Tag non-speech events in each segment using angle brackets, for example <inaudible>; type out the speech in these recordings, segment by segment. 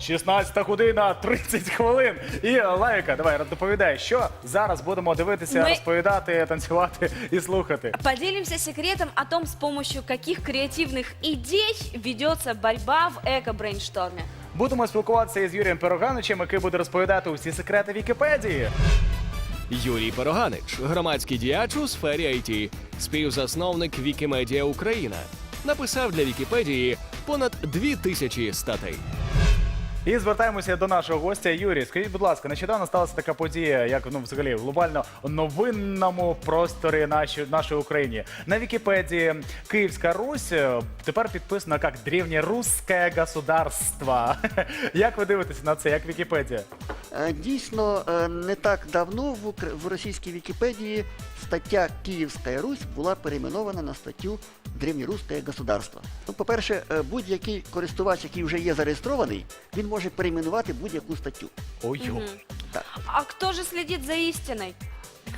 16 година 30 хвилин. І Лайка, давай доповідай, що зараз будемо дивитися, Ми- розповідати, танцювати і слухати. Поделимся секретом о том, с помощью каких креативных идей ведется борьба в эко-брейншторме. Будемо спілкуватися із Юрієм Пироганичем, який буде розповідати усі секрети Вікіпедії. Юрій Пироганич, громадський діяч у сфері IT, співзасновник Вікімедія Україна. Написав для Вікіпедії понад дві тисячі статей. І звертаємося до нашого гостя Юрій. Скажіть, будь ласка, нещодавно сталася така подія, як ну взагалі в глобально новинному просторі нашої нашої України. На Вікіпедії Київська Русь тепер підписана як древньоруське государство. <laughs> Як ви дивитеся на це? Як Вікіпедія? Е, Дійсно, е, не так давно в, російській Вікіпедії стаття Київська Русь була перейменована на статтю Древньоруське государство. Ну, по-перше, е, будь-який користувач, який вже є зареєстрований, він може перейменувати будь-яку статтю. Ой, йо. А кто же следит за истиной?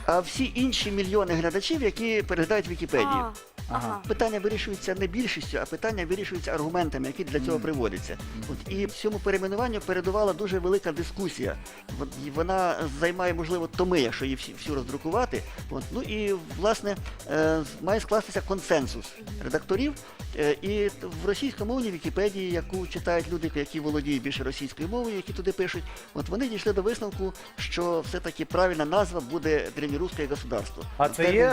А всі інші мільйони глядачів, які переглядають Вікіпедію. А, ага. Питання вирішується не більшістю, а питання вирішуються аргументами, які для цього приводяться. От і цьому перейменуванню передувала дуже велика дискусія. От, і Вона займає, можливо, томи, якщо її всі, всю роздрукувати. От, ну і власне е, має скластися консенсус редакторів. Е, І в російськомовній Вікіпедії, яку читають люди, які володіють більше російською мовою, які туди пишуть, от вони дійшли до висновку, що все-таки правильна назва буде древньоруське государство. А це Термін- є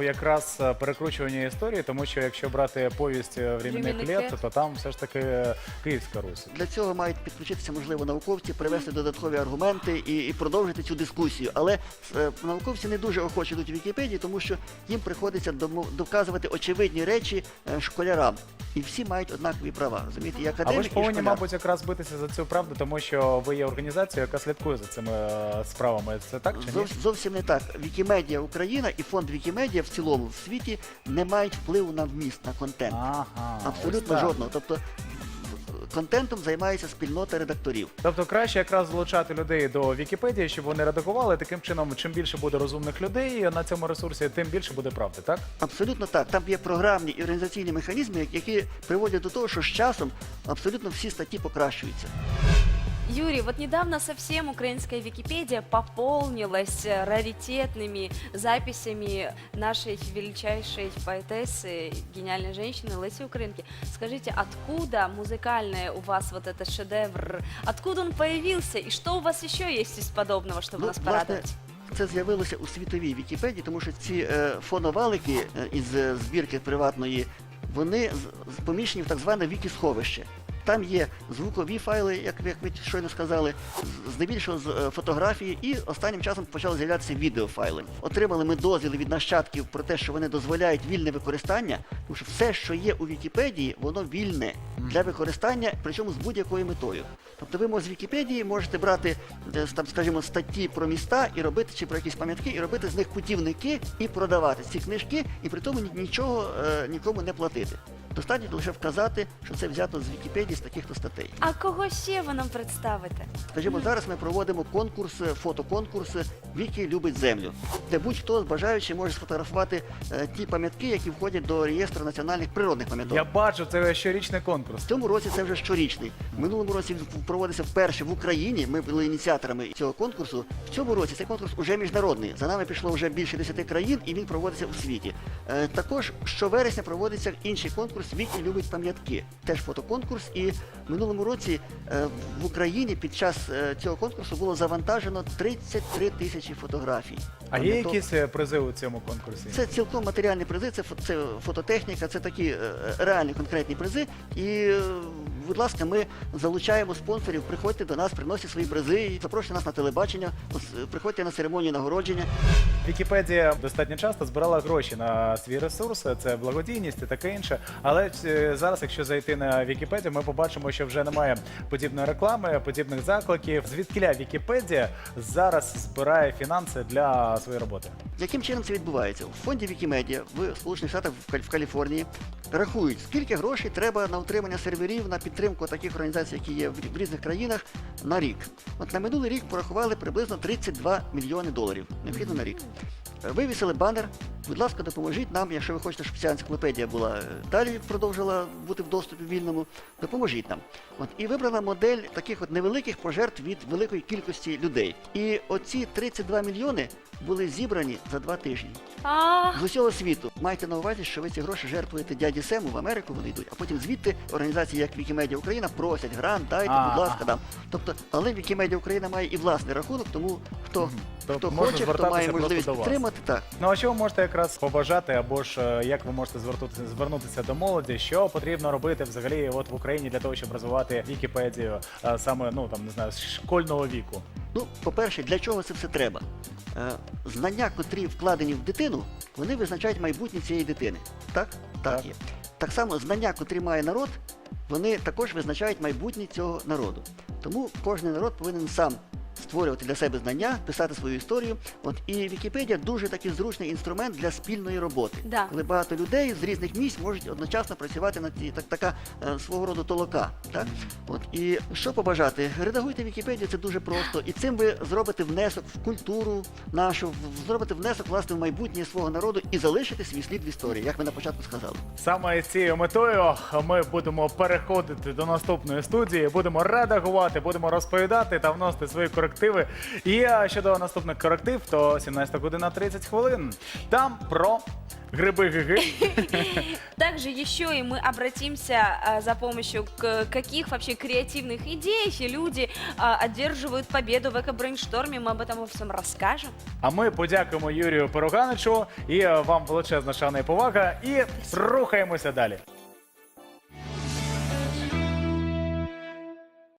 е, якраз е, перекручування історії, тому що якщо брати повість е, временних «Временних лет, лет». то там все ж таки е, Київська Русь. Для цього мають підключитися, можливо, науковці, привести додаткові аргументи і, і продовжити цю дискусію. Але е, науковці не дуже охоче йдуть у Вікіпедії, тому що їм приходиться доказувати очевидні речі е, школярам. І всі мають однакові права. Розумієте, і А ви ж і повинні, школяр. мабуть, якраз битися за цю правду, тому що ви є організацією, яка слідкує за цими е, справами. Це так чи ні? Зовс- зовсім не так. Вікімедія Україна і фонд Вікімедія в цілому в світі не мають впливу на вміст, на контент. Ага, ось Абсолютно так. жодного. Тобто контентом займається спільнота редакторів. Тобто краще якраз залучати людей до Вікіпедії, щоб вони редагували. Таким чином, чим більше буде розумних людей на цьому ресурсі, тим більше буде правди, так? Абсолютно так. Там є програмні і організаційні механізми, які приводять до того, що з часом абсолютно всі статті покращуються. Юрий, вот недавно совсем украинская Википедия пополнилась э, раритетными записями нашей величайшей поэтессы, гениальной женщины Леси Украинки. Скажите, откуда музыкальный у вас вот этот шедевр? Откуда он появился? И что у вас еще есть из подобного, чтобы Ну, нас власне, порадовать? Це з'явилося у світовій Вікіпедії, тому що ці е, фоновалики е, із е, збірки приватної, вони з- з- поміщені в так зване вікісховище. Там є звукові файли, як, як ви щойно сказали, здебільшого з е, фотографії, і останнім часом почали з'являтися відеофайли. Отримали ми дозвіли від нащадків про те, що вони дозволяють вільне використання, тому що все, що є у Вікіпедії, воно вільне для використання, причому з будь-якою метою. Тобто ви з Вікіпедії можете брати е, там, скажімо, статті про міста і робити чи про якісь пам'ятки, і робити з них путівники і продавати ці книжки, і при тому нічого е, нікому не платити. Достатньо лише вказати, що це взято з Вікіпедії з таких-то статей. А кого ще ви нам представите? Скажімо, зараз ми проводимо конкурси, фотоконкурси Вікі любить землю, де будь-хто бажаючи може сфотографувати е, ті пам'ятки, які входять до реєстру національних природних пам'яток. Я бачу, це щорічний конкурс. В цьому році це вже щорічний. В минулому році він проводився вперше в Україні. Ми були ініціаторами цього конкурсу. В цьому році цей конкурс уже міжнародний. За нами пішло вже більше 10 країн, і він проводиться у світі. Е, також щовересня проводиться інший конкурс Віки любить пам'ятки. Теж фотоконкурс. І в минулому році е, в Україні під час е, цього конкурсу було завантажено 33 тисячі фотографій. А є якісь е, призи у цьому конкурсі? Це цілком матеріальні призи, це, фо- це фототехніка, це такі е, реальні конкретні призи. І, е, будь ласка, ми залучаємо спонсорів, приходьте до нас, приносять свої призи, і запрошуйте нас на телебачення, ось, е, приходьте на церемонію нагородження. Вікіпедія достатньо часто збирала гроші на свій ресурс, це благодійність і таке інше. Але е, зараз, якщо зайти на Вікіпедію, ми побачимо, що вже немає подібної реклами, подібних закликів. Звідкиля Вікіпедія зараз збирає фінанси для своєї роботи? Яким чином це відбувається? У фонді Вікімедія в Сполучених Штатах в Каліфорнії рахують, скільки грошей треба на утримання серверів, на підтримку таких організацій, які є в різних країнах, на рік. От на минулий рік порахували приблизно 32 мільйони доларів. Необхідно на рік. Вивісили банер Будь ласка, допоможіть нам, якщо ви хочете, щоб ця енциклопедія була е, далі продовжила бути в доступі вільному, допоможіть нам. От і вибрана модель таких от невеликих пожертв від великої кількості людей. І оці 32 мільйони були зібрані за два тижні А, з усього світу. Майте на увазі, що ви ці гроші жертвуєте дяді Сему в Америку, вони йдуть, а потім звідти організації, як Вікімедія Україна, просять грант, дайте, А, будь ласка, дам. Тобто, але Вікімедія Україна має і власний рахунок, тому хто, Тобто хто можна хоче, хто звертатися має просто можливість до вас. підтримати, так. Ну а що ви можете якраз побажати, або ж е, як ви можете звернутися, звернутися до молоді, що потрібно робити взагалі от в Україні для того, щоб розвивати Вікіпедію е, саме ну там не знаю з школьного віку? Ну, по-перше, для чого це все треба? Е, знання, котрі вкладені в дитину, вони визначають майбутнє цієї дитини. Так? Так, Так. є. Так само знання, котрі має народ, вони також визначають майбутнє цього народу. Тому кожен народ повинен сам створювати для себе знання, писати свою історію. От і Вікіпедія дуже такий зручний інструмент для спільної роботи. Да. Коли багато людей з різних місць можуть одночасно працювати над ці так, така е, свого роду толока. Так? От і що побажати? Редагуйте Вікіпедію, це дуже просто. І цим ви зробите внесок в культуру нашу, в- зробите внесок власне в майбутнє свого народу і залишите свій слід в історії, як ви на початку сказали. Саме з цією метою ми будемо переходити до наступної студії, будемо редагувати, будемо розповідати та вносити свої корективи І е, щодо наступних коректив, то 17 година 30 хвилин. Там про гриби гиги. <laughs> Также еще и мы обратимся а, за помощью к каких вообще креативных идей люди а, одерживают победу в эко-брейншторме. Мы об этом во всем расскажем. А ми подякуємо Юрію Пироганичу і е, вам величезна шана і повага. І рухаємося далі.